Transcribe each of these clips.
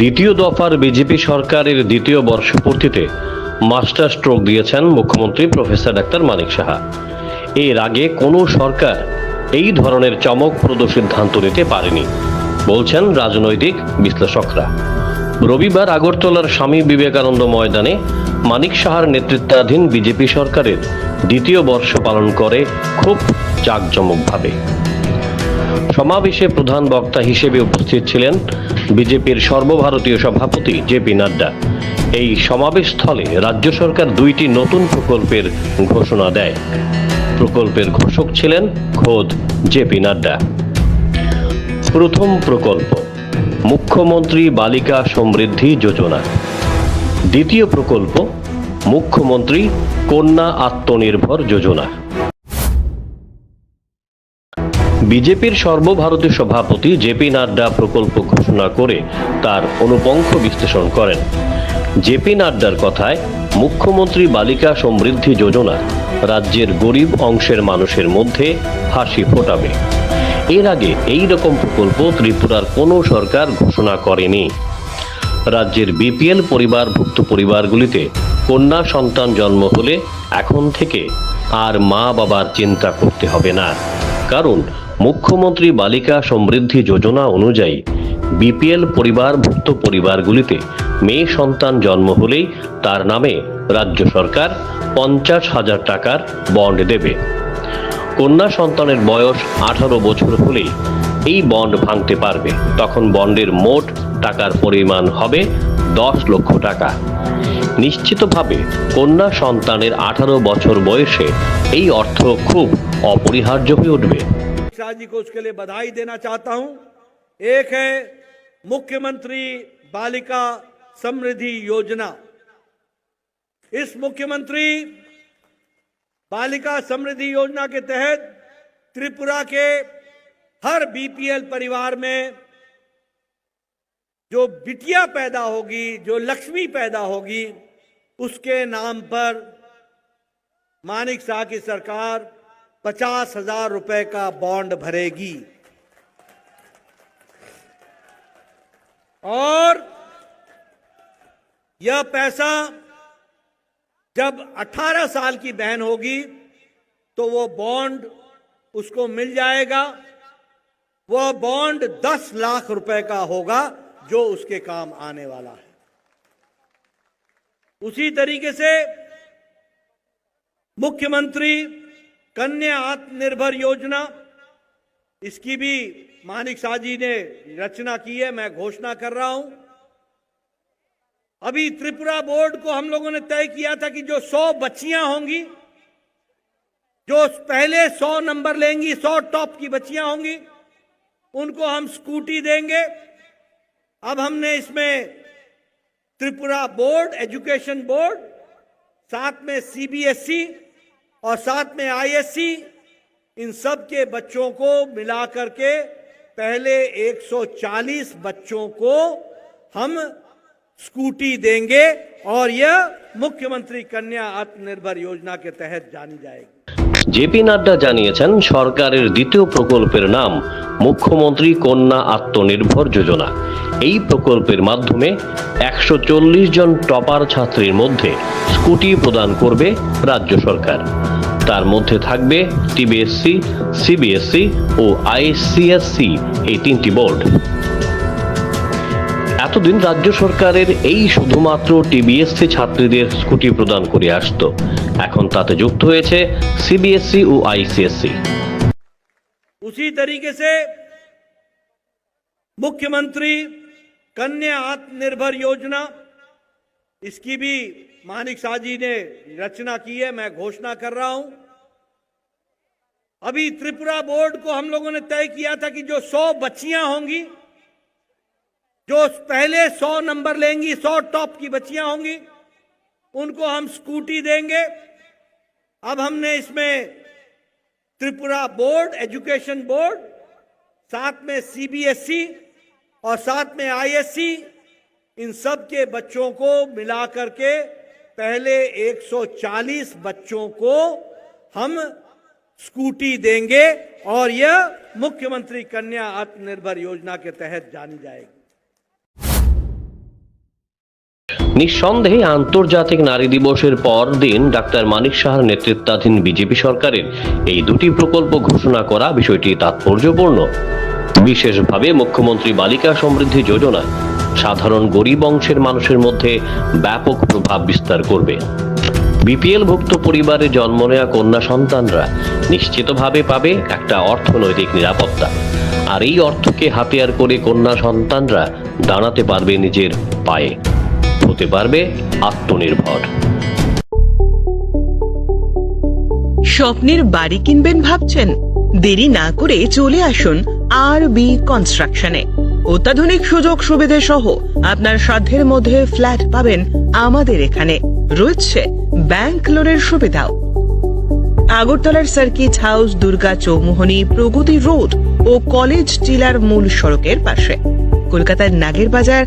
দ্বিতীয় দফার বিজেপি সরকারের দ্বিতীয় বর্ষপূর্তিতে মাস্টার স্ট্রোক দিয়েছেন মুখ্যমন্ত্রী প্রফেসর ডাক্তার মানিক সাহা। এর আগে কোনো সরকার এই ধরনের চমকপ্রদ সিদ্ধান্ত নিতে পারেনি, বলছেন রাজনৈতিক বিশ্লেষকরা। রবিবার আগরতলার স্বামী বিবেকানন্দ ময়দানে মানিক সাহার নেতৃত্বাধীন বিজেপি সরকারের দ্বিতীয় বর্ষ পালন করে খুব জাঁকজমকভাবে। সমাবেশে প্রধান বক্তা হিসেবে উপস্থিত ছিলেন বিজেপির সর্বভারতীয় সভাপতি জেপি নাড্ডা। এই সমাবেশ স্থলে রাজ্য সরকার দুইটি নতুন প্রকল্পের ঘোষণা দেয়। প্রকল্পের ঘোষক ছিলেন খোদ জেপি নাড্ডা। প্রথম প্রকল্প, মুখ্যমন্ত্রী বালিকা সমৃদ্ধি যোজনা। দ্বিতীয় প্রকল্প, মুখ্যমন্ত্রী কন্যা আত্মনির্ভর যোজনা। বিজেপির সর্বভারতীয় সভাপতি জেপি নাড্ডা প্রকল্প ঘোষণা করে তার অনুপঙ্খ বিশ্লেষণ করেন। জেপি নাড্ডার কথায়, মুখ্যমন্ত্রী বালিকা সমৃদ্ধি যোজনা রাজ্যের গরিব অংশের মানুষের মধ্যে হাসি ফোটাবে। এর আগে এই রকম প্রকল্প ত্রিপুরার কোনো সরকার ঘোষণা করেনি। রাজ্যের বিপিএল পরিবারভুক্ত পরিবারগুলিতে কন্যা সন্তান জন্ম হলে এখন থেকে আর মা বাবার চিন্তা করতে হবে না। কারণ মুখ্যমন্ত্রী বালিকা সমৃদ্ধি যোজনা অনুযায়ী বিপিএল পরিবারভুক্ত পরিবারগুলিতে মেয়ে সন্তান জন্ম হলেই তার নামে রাজ্য সরকার পঞ্চাশ হাজার টাকার বন্ড দেবে। কন্যা সন্তানের বয়স আঠারো বছর হলেই এই বন্ড ভাঙতে পারবে। তখন বন্ডের মোট টাকার পরিমাণ হবে দশ লক্ষ টাকা। নিশ্চিতভাবে কন্যা সন্তানের আঠারো বছর বয়সে এই অর্থ খুব অপরিহার্য হয়ে উঠবে। शाह जी को उसके लिए बधाई देना चाहता हूँ। एक है मुख्यमंत्री बालिका समृद्धि योजना। इस मुख्यमंत्री बालिका समृद्धि योजना के तहत त्रिपुरा के हर बीपीएल परिवार में जो बिटिया पैदा होगी, जो लक्ष्मी पैदा होगी, उसके नाम पर मानिक शाह की सरकार पचास हज़ार रुपए का बॉन्ड भरेगी। और यह पैसा जब 18 साल की बहन होगी तो वो बॉन्ड उसको मिल जाएगा। वह बॉन्ड 10 लाख रुपए का होगा, जो उसके काम आने वाला है। उसी तरीके से मुख्यमंत्री कन्या आत्मनिर्भर योजना। इसकी भी मानिक शाह जी ने रचना की है, मैं घोषणा कर रहा हूँ। अभी त्रिपुरा बोर्ड को हम लोगों ने तय किया था कि जो 100 बच्चियाँ होंगी, जो पहले 100 नंबर लेंगी 100 टॉप की बच्चियाँ होंगी, उनको हम स्कूटी देंगे। अब हमने इसमें त्रिपुरा बोर्ड, एजुकेशन बोर्ड, साथ में सीबीएसई और साथ में आईएससी इन सब के बच्चों को मिला करके पहले 140 बच्चों को हम स्कूटी देंगे और यह मुख्यमंत्री कन्या आत्मनिर्भर योजना के तहत जानी जाएगी জেপি নাড্ডা জানিয়েছেন সরকারের দ্বিতীয় প্রকল্পের নাম মুখ্যমন্ত্রী কন্যা আত্মনির্ভর যোজনা। এই প্রকল্পের মাধ্যমে একশো চল্লিশ জন টপার ছাত্রীর মধ্যে স্কুটি প্রদান করবে রাজ্য সরকার। তার মধ্যে থাকবে টিবিএসসি, সিবিএসসি ও আইসিএসসি এই তিনটি বোর্ড। এতদিন রাজ্য সরকারের এই শুধুমাত্র টিবিএসসি ছাত্রীদের স্কুটি প্রদান করে আসতো। এখন তাতে যুক্ত হয়েছে সিবিএসসি ও আইসিএসসি। उसी तरीके से मुख्यमंत्री कन्या आत्मनिर्भर योजना, इसकी भी मानिक शाह जी ने रचना की है, मैं घोषणा कर रहा हूँ। अभी त्रिपुरा बोर्ड को हम लोगों ने तय किया था कि जो 100 बच्चियाँ होंगी, जो पहले 100 नंबर लेंगी 100 टॉप की बच्चियाँ होंगी, उनको हम स्कूटी देंगे। अब हमने इसमें त्रिपुरा बोर्ड, एजुकेशन बोर्ड, साथ में सीबीएसई और साथ में आईएससी इन सब के बच्चों को मिला करके पहले 140 बच्चों को हम स्कूटी देंगे और यह मुख्यमंत्री कन्या आत्मनिर्भर योजना के तहत जानी जाएगी। নিঃসন্দেহে আন্তর্জাতিক নারী দিবসের পর দিন ডাক্তার মানিক সাহার নেতৃত্বাধীন বিজেপি সরকারের এই দুটি প্রকল্প ঘোষণা করা বিষয়টি তাৎপর্যপূর্ণ। বিশেষভাবে মুখ্যমন্ত্রী বালিকা সমৃদ্ধি যোজনা সাধারণ গরিব অংশের মানুষের মধ্যে ব্যাপক প্রভাব বিস্তার করবে। বিপিএল ভুক্ত পরিবারে জন্ম নেওয়া কন্যা সন্তানরা নিশ্চিতভাবে পাবে একটা অর্থনৈতিক নিরাপত্তা। আর এই অর্থকে হাতিয়ার করে কন্যা সন্তানরা দাঁড়াতে পারবে নিজের পায়ে। হতে পারবে আত্মনির্ভর। স্বপ্নের বাড়ি কিনবেন ভাবছেন? দেরি না করে চলে আসুন আর বি কনস্ট্রাকশনে। অত্যাধুনিক সুযোগ সুবিধে সহ আপনার সাধ্যের মধ্যে ফ্ল্যাট পাবেন আমাদের এখানে। রয়েছে ব্যাংক লোনের সুবিধাও। আগরতলার circuit house, Durga Chowmuhani, Pragati road ও কলেজ টিলার মূল সড়কের পাশে। কলকাতার নাগের বাজার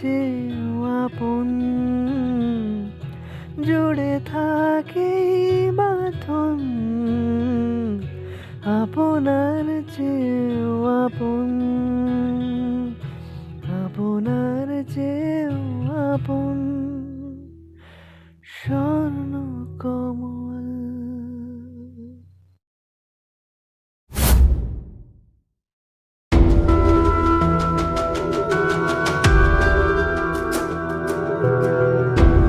চেয়েও আপন। জুড়ে থাকে বাঁধন আপনার যে আপন। আপনার যে আপন। স্বর্ণ